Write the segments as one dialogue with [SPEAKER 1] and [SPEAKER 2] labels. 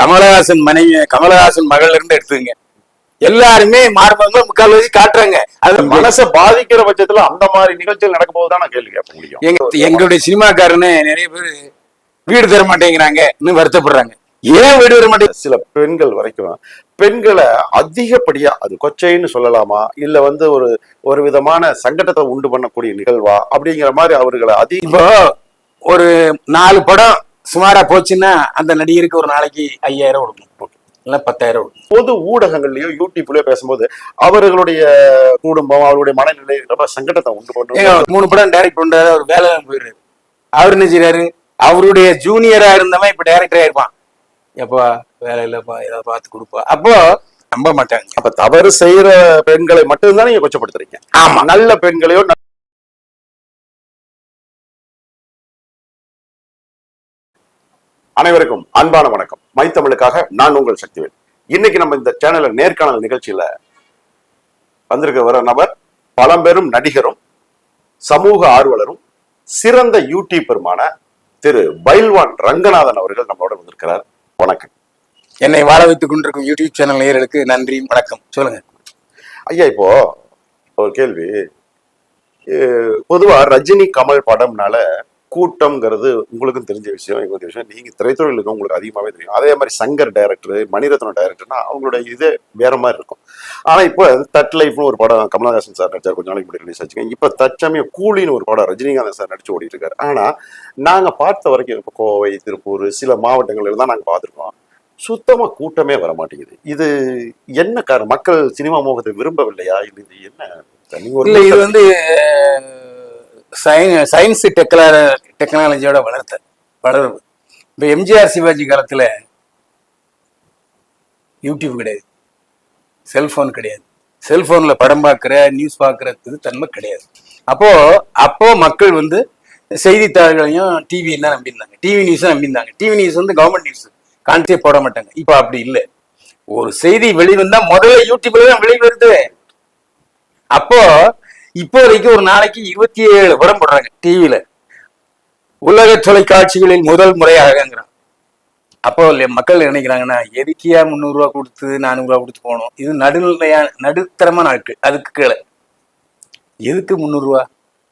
[SPEAKER 1] கமலஹாசன் மனைவி கமலஹாசன் மகள் இருந்து எடுத்துங்க எல்லாருமே மார்பங்க முக்கால் வச்சு காட்டுறாங்க. அது மன
[SPEAKER 2] மனசை பாதிக்கிற பட்சத்துல அந்த மாதிரி நிகழ்ச்சிகள் நடக்கும் போது தான் நான் கேள்வி கேட்க முடியும்.
[SPEAKER 1] எங்க எங்களுடைய சினிமாக்காரனு நிறைய பேர் வீடு தர மாட்டேங்கிறாங்க. இன்னும் வருத்தப்படுறாங்க. ஏன் வீடு தர மாட்டேங்க?
[SPEAKER 2] சில பெண்கள் வரைக்கும் பெண்களை அதிகப்படியா அது கொச்சைன்னு சொல்லலாமா? இல்ல வந்து ஒரு ஒரு விதமான சங்கடத்தை உண்டு பண்ணக்கூடிய நிகழ்வா? அப்படிங்கிற மாதிரி அவர்களை அதிக
[SPEAKER 1] இப்போ ஒரு நாலு படம் சுமாரா போச்சுன்னா அந்த நடிகருக்கு ஒரு நாளைக்கு ஐயாயிரம் கொடுக்கணும் இல்ல பத்தாயிரம் கொடுக்கணும்
[SPEAKER 2] பொது ஊடகங்கள்லயோ யூடியூப்லயோ பேசும்போது அவர்களுடைய குடும்பம் அவருடைய மனநிலை ரொம்ப சங்கடத்தை உண்டு பண்ணும்.
[SPEAKER 1] மூணு படம் டைரக்ட் பண்றாரு அவர் வேலை போயிடுறாரு. அவர் என்ன செய்றாரு? அவருடைய ஜூனியரா இருந்தவன் இப்ப டைரக்டர் ஆயிருப்பான் எப்பா வேலை இல்லப்பா ஏதாவது பார்த்து கொடுப்பா. அப்போ நம்ப மாட்டாங்க.
[SPEAKER 2] அப்ப தவறு செய்யற பெண்களை மட்டும்தான் நீங்க கொச்சப்படுத்துறீங்க.
[SPEAKER 1] ஆமா.
[SPEAKER 2] நல்ல பெண்களையோ அனைவருக்கும் அன்பான வணக்கம். மைத்தமிழுக்காக நான் உங்கள் சக்திவேல். இன்னைக்கு நம்ம இந்த சேனல்ல நேர்காணல் நிகழ்ச்சியில வந்திருக்க வர நபர் பழம்பெரும் நடிகரும் சமூக ஆர்வலரும் சிறந்த யூடியூபருமான திரு பைல்வான் ரங்கநாதன் அவர்கள் நம்மளோட வந்திருக்கிறார். வணக்கம்.
[SPEAKER 1] என்னை வாழ வைத்துக் கொண்டிருக்கும் யூடியூப் சேனல் நேயர்களுக்கு நன்றி வணக்கம். சொல்லுங்க.
[SPEAKER 2] ஐயா இப்போ ஒரு கேள்வி. பொதுவா ரஜினி கமல் படம்னால கூட்டம்ங்கிறது உங்களுக்கும் தெரிஞ்ச விஷயம் எங்களுக்கு விஷயம். நீங்க திரைத்துறையில் உங்களுக்கு அதிகமாவே தெரியும். அதே மாதிரி சங்கர் டைரக்டர் மணிரத்னம் டைரக்டர்னா அவங்களோட இதே வேற மாதிரி இருக்கும். ஆனா இப்போ தட் லைஃப்னு ஒரு படம் கமலஹாசன் சார் நடிச்சார். கொஞ்ச நாளைக்கு முன்னாடி ரிலீஸ் ஆச்சுங்க. இப்போ தற்சமயம் கூலின்னு ஒரு படம் ரஜினிகாந்த் சார் நடிச்சு ஓடிட்டு இருக்காரு ஆனா நாங்க பார்த்த வரைக்கும் இப்போ கோவை திருப்பூர் சில மாவட்டங்கள்ல தான் நாங்க பார்த்துருக்கோம். சுத்தமா கூட்டமே வர மாட்டேங்குது. இது என்ன காரணம்? மக்கள் சினிமா மோகத்தை விரும்பவில்லையா? இல்ல இது என்ன?
[SPEAKER 1] இல்ல இது வந்து சயின்ஸ் டெக்னால டெக்னாலஜியோட வளர்த்த வளர்வு. இப்ப எம்ஜிஆர் சிவாஜி காலத்துல யூடியூப் கிடையாது. செல்போன் கிடையாது. செல்போன்ல படம் பார்க்குற நியூஸ் பார்க்குற தன்மை கிடையாது. அப்போ அப்போ மக்கள் வந்து செய்தித்தாள்களையும் டிவி தான் நம்பியிருந்தாங்க. டிவி நியூஸும் நம்பியிருந்தாங்க. டிவி நியூஸ் வந்து கவர்மெண்ட் நியூஸ் கான்சே போட மாட்டாங்க. இப்போ அப்படி இல்லை. ஒரு செய்தி வெளிவந்தால் முதல்ல யூடியூப்ல தான் வெளிவருது. இப்போ வரைக்கும் ஒரு நாளைக்கு இருபத்தி ஏழு படம் போடுறாங்க டிவியில உலக தொலைக்காட்சிகளில் முதல் முறையாகங்கிறான். அப்போ இல்லையா மக்கள் நினைக்கிறாங்கன்னா எதுக்கியா முந்நூறு ரூபா கொடுத்து நானூறு ரூபா கொடுத்து போகணும் இது நடுநிலையா நடுத்தரமான ஆட்கள். அதுக்கு கீழே. எதுக்கு முந்நூறு ரூபா?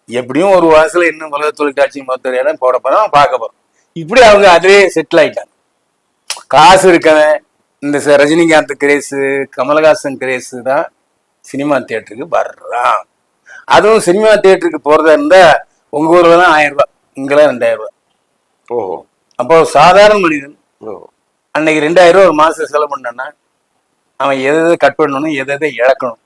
[SPEAKER 1] எப்படியும் ஒரு வாசல இன்னும் உலக தொலைக்காட்சி மொத்த இடம் போட போறோம் பார்க்க போறோம். இப்படி அவங்க அதிலே செட்டில் ஆயிட்டாங்க. காசு இருக்கவன் இந்த ச- ரஜினிகாந்த் கிரேஸு கமலஹாசன் கிரேஸு தான் சினிமா தியேட்டருக்கு வர்றான். அதுவும் சினிமா தியேட்டருக்கு போறதா இருந்தா உங்க ஊர்ல தான் ஆயிரம் ரூபாய் இங்கெல்லாம் ரெண்டாயிரம் ரூபாய்.
[SPEAKER 2] ஓஹோ.
[SPEAKER 1] அப்போ சாதாரண மனிதன் அன்னைக்கு ரெண்டாயிரம் ரூபாய் ஒரு மாசம் செலவு பண்ணான்னா அவன் எதை எதை கட் பண்ணணும் எதை எதை இழக்கணும்.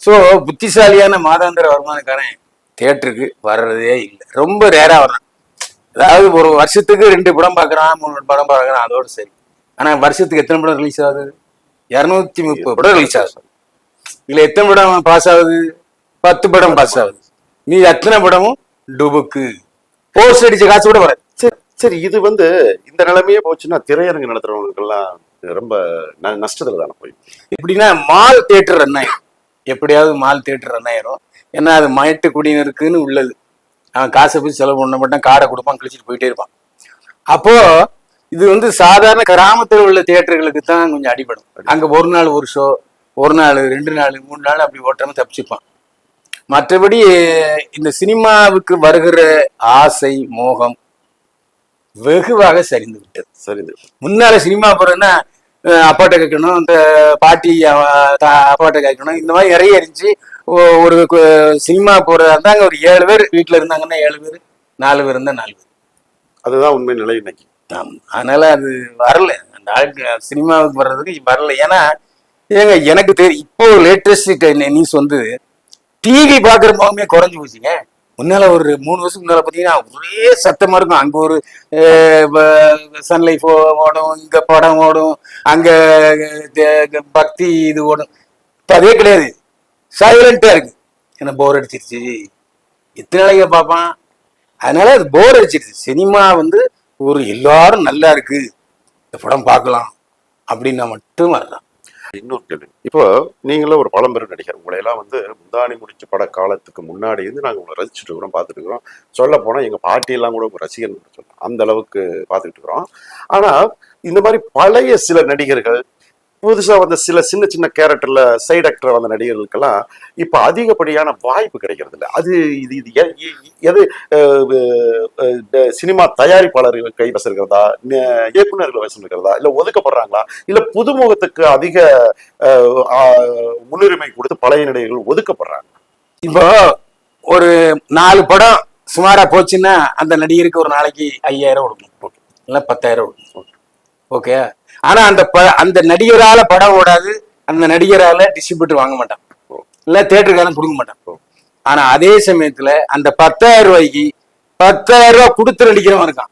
[SPEAKER 1] ஸோ புத்திசாலியான மாதாந்திர வருமானக்காரன் தியேட்டருக்கு வர்றதே இல்லை. ரொம்ப ரேரா வர்றான். அதாவது ஒரு வருஷத்துக்கு ரெண்டு படம் பார்க்கறான் மூணு படம் பார்க்கறான் அதோட சரி. ஆனா வருஷத்துக்கு எத்தனை படம் ரிலீஸ் ஆகுது? இரநூத்தி முப்பது படம் ரிலீஸ் ஆகுது. இதுல எத்தனை படம் பாஸ் ஆகுது? பத்து படம் பாஸ் ஆகுது. நீ அத்தனை படமும் டுபுக்கு. போஸ்ட் அடிச்ச காசு கூட வராது.
[SPEAKER 2] சரி சரி இது வந்து இந்த நிலைமையே போச்சுன்னா திரையரங்கு நடத்துறவங்களுக்கெல்லாம் ரொம்ப நஷ்டத்துல தானே போய்.
[SPEAKER 1] எப்படின்னா மால் தியேட்டர் ரன் ஆயிரும். எப்படியாவது மால் தியேட்டர் ரன் ஆயிரும். ஏன்னா அது மயட்டு குடியினருக்குன்னு உள்ளது. அவன் காசை போய் செலவு பண்ண மாட்டான் காடை கொடுப்பான் கழிச்சிட்டு போயிட்டே இருப்பான். அப்போ இது வந்து சாதாரண கிராமத்தில் உள்ள தியேட்டர்களுக்கு தான் கொஞ்சம் அடிபடும். அங்க ஒரு நாள் ஒரு ஷோ ஒரு நாள் ரெண்டு நாள் மூணு நாள் அப்படி ஓட்டாம தப்பிச்சுப்பான். மற்றபடி இந்த சினிமாவுக்கு வருகிற ஆசை மோகம் வெகுவாக சரிந்து. விட்டது
[SPEAKER 2] சரி இது.
[SPEAKER 1] முன்னால சினிமா போறேன்னா அப்பாட்ட கேட்கணும் இந்த பாட்டி அப்பாட்ட கேட்கணும். இந்த மாதிரி நிறைய இருந்துச்சு. ஒரு சினிமா போறதா இருந்தா அங்க ஒரு ஏழு பேர் வீட்டுல இருந்தாங்கன்னா ஏழு பேர் நாலு பேர் இருந்தா நாலு பேர்.
[SPEAKER 2] அதுதான் உண்மை நிலை இன்னைக்கு.
[SPEAKER 1] அதனால அது வரல. அந்த ஆளுக்கு சினிமாவுக்கு வர்றதுக்கு வரல. ஏன்னா ஏங்க எனக்கு தெரியும் இப்போ லேட்டஸ்ட் நியூஸ் வந்து டிவி பாக்குற முகமே குறைஞ்சு போச்சுங்க. முன்னால ஒரு மூணு வருஷம் முன்னால பாத்தீங்கன்னா ஒரே சத்தமா இருக்கும். அங்க ஒரு சன்லைஃப் ஓடும். இங்க படம் ஓடும். அங்க பக்தி இது ஓடும். இப்ப அதே கிடையாது. சைலண்டா இருக்கு. என்ன போர் அடிச்சிருச்சு. எத்தனை நாளைக்கு பார்ப்பான்? அதனால அது போர் அடிச்சிருச்சு. சினிமா வந்து ஒரு எல்லாரும் நல்லா இருக்கு. இந்த படம் பார்க்கலாம். அப்படின்னா மட்டும் வரலாம்
[SPEAKER 2] இன்னொரு கேள்வி. இப்போ நீங்களும் ஒரு பழம்பெரும் நடிகர். உங்களை எல்லாம் வந்து முந்தாணி முடிச்ச பட காலத்துக்கு முன்னாடி இருந்து நாங்க உங்களை ரசிச்சுட்டு இருக்கிறோம் பார்த்துட்டு இருக்கிறோம். சொல்ல போனால் எங்க பாட்டி எல்லாம் கூட ஒரு ரசிகன் சொல்லலாம் அந்த அளவுக்கு பார்த்துக்கிட்டு இருக்கிறோம். ஆனா இந்த மாதிரி பழைய சில நடிகர்கள் புதுசா வந்த சில சின்ன சின்ன கேரக்டர்ல சைடு ஆக்டர் வந்த நடிகர்களுக்கெல்லாம் இப்ப அதிகப்படியான வாய்ப்பு கிடைக்கிறது இல்ல அது இது இது எது சினிமா தயாரிப்பாளர்கள் கைவசம் இருக்கிறதா இயக்குனர்கள் வசம் இருக்கிறதா இல்ல ஒதுக்கப்படுறாங்களா? இல்ல புதுமுகத்துக்கு அதிக முன்னுரிமை கொடுத்து பழைய நடிகர்கள் ஒதுக்கப்படுறாங்க.
[SPEAKER 1] இப்போ ஒரு நாலு படம் சுமாரா போச்சுன்னா அந்த நடிகருக்கு ஒரு நாளைக்கு ஐயாயிரம் கொடுக்கணும். இல்ல பத்தாயிரம் கொடுக்கணும். ஓகே. ஆனா அந்த ப- அந்த நடிகரால படம் ஓடாது அந்த நடிகரால டிஸ்ட்ரிபியூட்டர் வாங்க மாட்டான். இல்ல தேட்டருக்காரன் கொடுக்க மாட்டான். ஆனா அதே சமயத்துல அந்த பத்தாயிரம் ரூபாய்க்கு பத்தாயிரம் ரூபாய் கொடுத்து நடிக்கிறவன் இருக்கான்.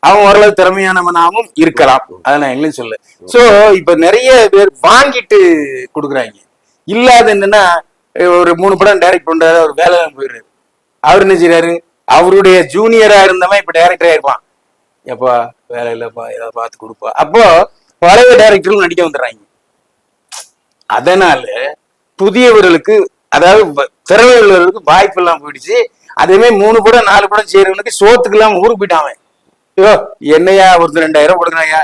[SPEAKER 1] அவன் ஓரளவு திறமையானவனாகவும் இருக்கலாம். அதை நான் எங்களையும் சொல்ல சோ இப்ப நிறைய பேர் வாங்கிட்டு கொடுக்குறாங்க. இல்லாத என்னன்னா ஒரு மூணு படம் டைரக்ட் பண்றாரு அவர் வேலை போயிடுறாரு. அவர் என்ன செய்றாரு? அவருடைய ஜூனியரா இருந்தவன் இப்ப டைரக்டரா இருப்பான் எப்பா வேலை இல்லப்பா ஏதாவது பார்த்து கொடுப்பா. அப்போ பழைய டைரக்டரும் நடிக்க வந்துடுறாங்க. அதனால புதியவர்களுக்கு அதாவது திறமையுள்ளவர்களுக்கு வாய்ப்பு எல்லாம் போயிடுச்சு. அதே மூணு படம் நாலு படம் செய்யறவனுக்கு சோத்துக்கு இல்லாம ஊருக்கு போயிட்டான் ஐயோ என்னையா ஒருத்தர் ரெண்டாயிரம் கொடுக்குறாயா?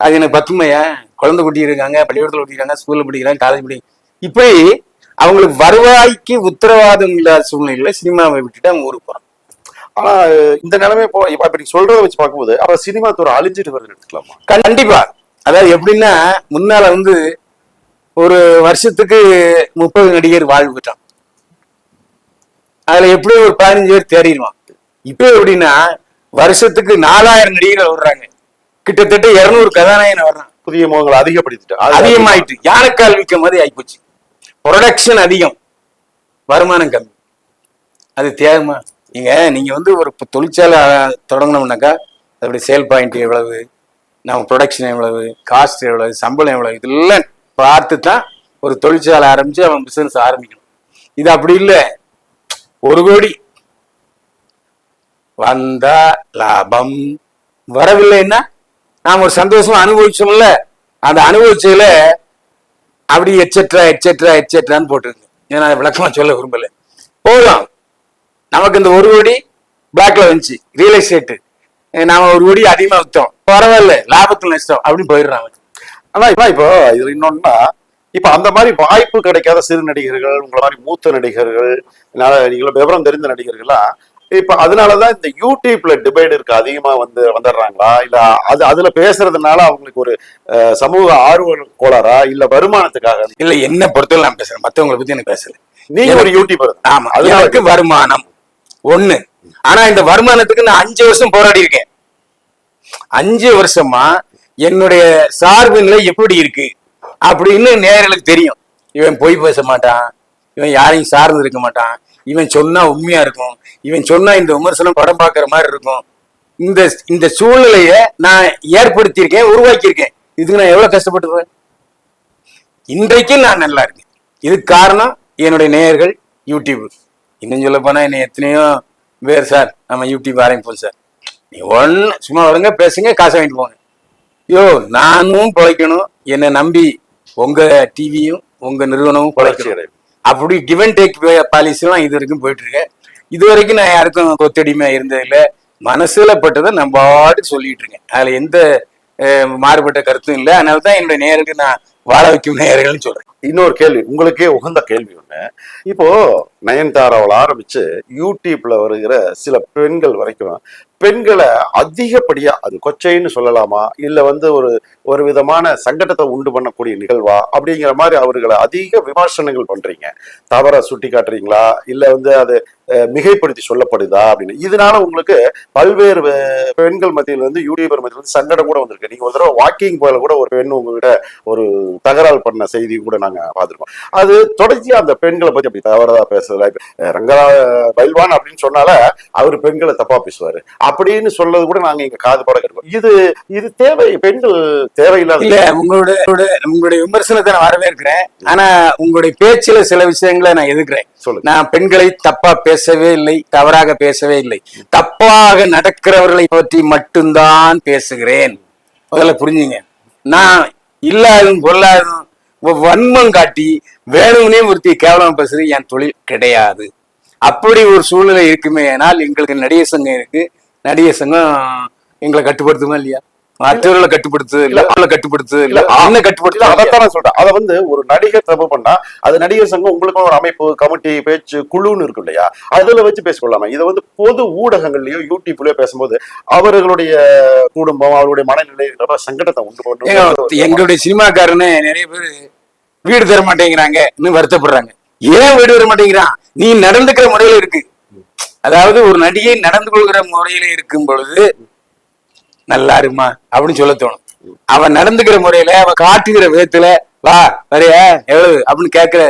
[SPEAKER 1] அது எனக்கு பத்துமையா? குழந்தை குட்டி இருக்காங்க பள்ளிக்கூடத்துல ஒட்டிக்கிறாங்க ஸ்கூல்ல படிக்கிறாங்க காலேஜ் படிக்கிறாங்க. இப்படி அவங்களுக்கு வருவாய்க்கு உத்தரவாதம் இல்லாத சூழ்நிலையில சினிமாவை விட்டுட்டு அவங்க ஊருக்கு போறாங்க.
[SPEAKER 2] ஆனா இந்த நிலைமை இப்போ இப்ப நீங்க சொல்றத வச்சு பார்க்கும்போது அப்ப சினிமா துறை அழிஞ்சிட்டு வருதுன்னு எடுத்துக்கலாமா?
[SPEAKER 1] கண்டிப்பா. அதாவது எப்படின்னா முன்னால வந்து ஒரு வருஷத்துக்கு முப்பது நடிகர் வாழ்வு பெற்றான் அதுல எப்படியும் ஒரு பதினஞ்சு பேர் தேறிடுவான். இப்போ எப்படின்னா வருஷத்துக்கு நாலாயிரம் நடிகர்கள் வர்றாங்க. கிட்டத்தட்ட இருநூறு கதாநாயகன் வர்றான்.
[SPEAKER 2] புதிய முகங்களை அதிகப்படுத்திட்டு அது
[SPEAKER 1] அதிகமாயிட்டு யானைக்கால் விற்க மாதிரி ஆயிப்போச்சு. ப்ரொடக்ஷன் அதிகம். வருமானம் கம்மி. அது தேவைமா? நீங்க நீங்க வந்து ஒரு தொழிற்சாலை தொடங்கணும்னாக்கா அதோடைய சேல் பாயிண்ட் எவ்வளவு நம்ம ப்ரொடக்ஷன் எவ்வளவு காஸ்ட் எவ்வளவு சம்பளம் எவ்வளவு இதெல்லாம் பார்த்து தான் ஒரு தொழிற்சாலை ஆரம்பிச்சு அவன் பிசினஸ் ஆரம்பிக்கணும். இது அப்படி இல்லை. ஒரு கோடி வந்தா லாபம். வரவில்லைன்னா நாம் ஒரு சந்தோஷமா அனுபவிச்சோம்ல அந்த அனுபவிச்சதுல அப்படி எட்ஸெட்ரா எச்சட்ரா எட்செட்ரான்னு போட்டுருங்க. ஏன்னா விளக்கமா சொல்ல விரும்பல. போதும். நமக்கு இந்த ஒரு கோடி பிளாக்ல வந்துச்சு. ரியல் எஸ்டேட் நாம ஒரு கோடி அதிகமா வித்தோம். பரவாயில்ல லாபத்துல நஷ்டம் அப்படின்னு போயிடுறான் அவன்.
[SPEAKER 2] ஆனா இப்ப இதுல இன்னொன்னா இப்ப அந்த மாதிரி வாய்ப்பு கிடைக்காத சிறு நடிகர்கள் உங்களை மாதிரி மூத்த நடிகர்கள் நீங்களும் விவரம் தெரிந்த நடிகர்கள்லாம் இப்ப அதனாலதான் இந்த யூடியூப்ல டிபேட் இருக்கு அதிகமா வந்து வந்துடுறாங்களா? இல்ல அது அதுல பேசுறதுனால அவங்களுக்கு ஒரு சமூக ஆர்வ கோளாறா? இல்ல வருமானத்துக்காக?
[SPEAKER 1] இல்ல என்ன பொறுத்தவரை நான் பேசுறேன். மத்தவங்களை பத்தி எனக்கு பேசல.
[SPEAKER 2] நீங்க ஒரு யூடியூபர்
[SPEAKER 1] ஆமா. அதுக்கு வருமானம். ஒண்ணு. ஆனா இந்த வருமானத்துக்கு நான் அஞ்சு வருஷம் போராடி இருக்கேன். அஞ்சு வருஷமா என்னுடைய சார்பு நிலை எப்படி இருக்கு? அப்படின்னு நேர்களுக்கு தெரியும். இவன் பொய் பேச மாட்டான். இவன் யாரையும் சார்ந்து இருக்க மாட்டான். இவன் சொன்னா உண்மையா இருக்கும். இவன் சொன்னா இந்த விமர்சனம் படம் பார்க்குற மாதிரி இருக்கும். இந்த இந்த சூழ்நிலைய நான் ஏற்படுத்தியிருக்கேன் உருவாக்கியிருக்கேன். இதுக்கு நான் எவ்வளவு கஷ்டப்பட்டுருவேன்? இன்றைக்கு நான் நல்லா இருக்கேன். இதுக்கு காரணம் என்னுடைய நேயர்கள் யூடியூப். இன்னும் சொல்ல போனா என்ன எத்தனையோ பேர் சார் நம்ம யூடியூப் ஆரம்பிப்போம் சார். நீ ஒன்று சும்மா வருங்க பேசுங்க காசை வாங்கிட்டு போங்க. யோ நானும் பிழைக்கணும். என்னை நம்பி உங்க டிவியும் உங்க நிறுவனமும் பிழைக்கணும். அப்படி கிவ் அண்ட் டேக் பாலிசிலாம் இது வரைக்கும் போயிட்டு இருக்கேன் இது வரைக்கும் நான் யாருக்கும் கொத்தடிமை இருந்ததில்ல. மனசுல பட்டதை நான் பாட்டுக்கு சொல்லிட்டு இருக்கேன். அதுல எந்த மாறுபட்ட கருத்தும் இல்லை. அதனால தான் என்னுடைய நேயருக்கு நான் வாழ வைக்கும் நேயர்கள்னு சொல்றேன்.
[SPEAKER 2] இன்னொரு கேள்வி உங்களுக்கே உகந்த கேள்வி ஒண்ணு. இப்போ நயன்தாராவில் ஆரம்பிச்சு யூடியூப்ல வருகிற சில பெண்கள் வரைக்கும் பெண்களை அதிகப்படியா அது கொச்சைன்னு சொல்லலாமா? இல்ல வந்து ஒரு ஒரு விதமான சங்கடத்தை உண்டு பண்ணக்கூடிய நிகழ்வா? அப்படிங்கிற மாதிரி அவர்களை அதிக விமர்சனங்கள் பண்றீங்க. தவற சுட்டி காட்டுறீங்களா இல்ல வந்து அது மிகைப்படுத்தி சொல்லப்படுதா? அப்படின்னு. இதனால உங்களுக்கு பல்வேறு பெண்கள் மத்தியில் வந்து யூடியூபர் மத்தியில் வந்து சங்கடம் கூட வந்திருக்கு. நீங்க ஒரு தடவை வாக்கிங் போல கூட ஒரு பெண் உங்ககிட்ட ஒரு தகராறு பண்ண செய்தி கூட நாங்க பார்த்திருக்கோம். அது தொடர்ச்சியா அந்த பெண்களை பத்தி அப்படி தவறதா பேசுறதுல ரங்கரா பைல்வான் அப்படின்னு சொன்னால அவர் பெண்களை தப்பா பேசுவாரு. அப்படின்னு சொல்றது கூட நாங்க இங்க காது பட இருக்கோம் இது இது தேவை பெண்கள் தேவையில்லாத
[SPEAKER 1] இல்ல உங்களோட உங்களோட- உங்களுடைய விமர்சனத்தை நான் வரவேற்கிறேன் ஆனா உங்களுடைய பேச்சுல சில விஷயங்களை நான் எதிர்க்கிறேன். நான் பெண்களை தப்பா பேசவே இல்லை தவறாக பேசவே இல்லை. தப்பாக நடக்கிறவர்களை பற்றி மட்டும்தான் பேசுகிறேன். முதல்ல புரிஞ்சுங்க. நான் இல்லாதும் பொல்லாதும் வ- வன்மம் காட்டி வேணும்னே ஒருத்தி கேவலம் பேசுறது என் தொழில் கிடையாது. அப்படி ஒரு சூழ்நிலை இருக்குமே ஆனால் எங்களுக்கு நடிகர் சங்கம் இருக்கு. நடிகை சங்கம் எங்களை கட்டுப்படுத்துமா இல்லையா? மற்றவர்களை கட்டுப்படுத்துறது இல்ல அவளை கட்டுப்படுத்துறது இல்ல
[SPEAKER 2] இல்ல.
[SPEAKER 1] கட்டுப்படுத்த.
[SPEAKER 2] அதைத்தான் நான் சொல்றேன். அதை வந்து ஒரு நடிகர் தப்பு பண்ணா அது நடிகர் சங்கம் உங்களுக்கும் ஒரு அமைப்பு கமிட்டி பேச்சு குழுன்னு இருக்கும் இல்லையா? அதுல வச்சு பேசிக்கொள்ளாம. இதை வந்து பொது ஊடகங்கள்லயோ யூடியூப்லயோ பேசும்போது அவர்களுடைய குடும்பம் அவருடைய மனநிலை சங்கடத்தை உண்டு பண்ணும்.
[SPEAKER 1] எங்களுடைய சினிமாக்காரனே நிறைய பேர் வீடு தர மாட்டேங்கிறாங்க இன்னும் வருத்தப்படுறாங்க. ஏன் வீடு தர மாட்டேங்கிறான்? நீ நடந்துக்கிற முறையில இருக்கு. அதாவது ஒரு நடிகை நடந்து கொள்கிற முறையில இருக்கும் பொழுது நல்லா இருமா அப்படின்னு சொல்ல தோணும். அவன் நடந்துக்கிற முறையில அவ காட்டுகிற விதத்துல வா வரைய எவ்வளவு? அப்படின்னு கேட்கிற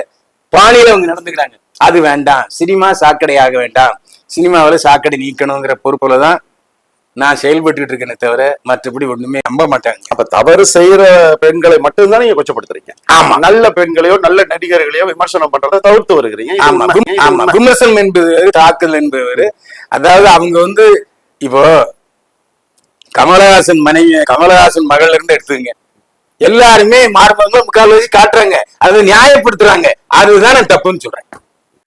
[SPEAKER 1] பாணியில அவங்க நடந்துக்கிறாங்க. அது வேண்டாம். சினிமா சாக்கடை ஆக வேண்டாம். சினிமாவில் சாக்கடை நீக்கணுங்கிற பொறுப்புல தான் நான் செயல்பட்டுட்டு இருக்கேனே தவிர மற்றபடி ஒண்ணுமே நம்ப மாட்டாங்க.
[SPEAKER 2] அப்ப தவறு செய்யற பெண்களை மட்டும்தான் நீங்க கொச்சப்படுத்துறீங்க?
[SPEAKER 1] ஆமா.
[SPEAKER 2] நல்ல பெண்களையோ நல்ல நடிகர்களையோ விமர்சனம் பண்றதை தவிர்த்து வருகிறீங்க.
[SPEAKER 1] ஆமா. ஆமா. விமர்சனம் என்பது தாக்குதல் என்பது. அதாவது அவங்க வந்து இப்போ கமலஹாசன் மனைவி கமலஹாசன் மகள்ல இருந்து எடுத்துங்க எல்லாருமே மார்பங்க முக்கால் வச்சு காட்டுறாங்க. அதை நியாயப்படுத்துறாங்க. அதுதான் நான் தப்புன்னு சொல்றேன்.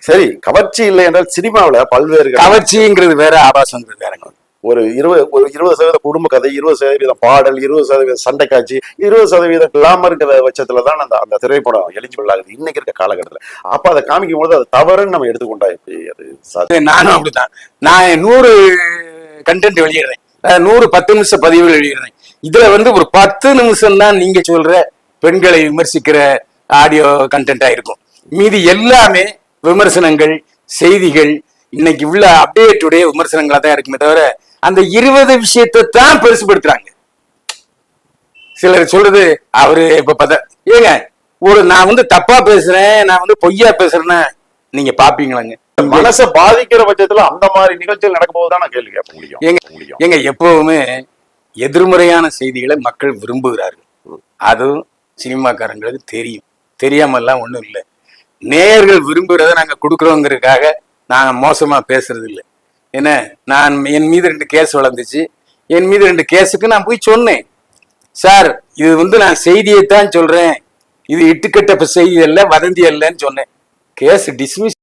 [SPEAKER 2] சரி கவர்ச்சி இல்லை என்றால் சினிமாவுல பல்வேறு
[SPEAKER 1] கவர்ச்சிங்கிறது வேற ஆபாசங்கிறது வேறங்க
[SPEAKER 2] ஒரு இருபது ஒரு இருபது சதவீத குடும்ப கதை இருபது சதவீதம் பாடல் இருபது சதவீத சண்டை காட்சி இருபது சதவீதம் கிளாமருங்கிற பட்சத்துல தான் அந்த அந்த திரைப்படம் எலிஜிபிள் ஆகுது. இன்னைக்கு இருக்க காலகட்டத்துல. அப்ப அதை காமிக்கும் போது அது தவறுன்னு நம்ம எடுத்துக்கொண்டா எப்படி அது
[SPEAKER 1] நானும் அப்படிதான் நான் நூறு கண்டென்ட் வெளியிடுறேன். நூறு பத்து நிமிஷம் பதிவுகள் எழுதியிருந்தேன். இதுல வந்து ஒரு பத்து நிமிஷம் தான் நீங்க சொல்ற பெண்களை விமர்சிக்கிற ஆடியோ கண்டென்ட்டா இருக்கும். மீதி எல்லாமே விமர்சனங்கள் செய்திகள் இன்னைக்கு உள்ள அப்டேட்டுடைய விமர்சனங்களா தான் இருக்குமே தவிர அந்த இருபது விஷயத்தை தான் பெருசுபடுத்துறாங்க. சிலர் சொல்றது அவரு இப்ப பத ஏங்க ஒரு நான் வந்து தப்பா பேசுறேன் நான் வந்து பொய்யா பேசுறேன்னா நீங்க பாப்பீங்களாங்க?
[SPEAKER 2] மனசை பாதிக்கிற பட்சத்துல அந்த மாதிரி நிகழ்ச்சிகள் நடக்கும் போது தான் நான் கேள்வி கேட்க முடியும்.
[SPEAKER 1] ஏங்க எப்பவுமே எதிர்மறையான செய்திகளை மக்கள் விரும்புகிறார்கள். அதுவும் சினிமாக்காரங்களுக்கு தெரியும். தெரியாமல்லாம் ஒண்ணும் இல்லை. நேயர்கள் விரும்புகிறத நாங்க கொடுக்குறோங்கிறதுக்காக நாங்க மோசமா பேசுறது இல்லை என்ன? நான் என் மீது ரெண்டு கேஸ் வளர்ந்துச்சு. என் மீது ரெண்டு கேஸுக்கு நான் போய் சொன்னேன். சார் இது வந்து நான் செய்தியைத்தான் சொல்றேன். இது இட்டுக்கட்ட செய்தி அல்ல வதந்தி அல்லன்னு சொன்னேன். Case dismiss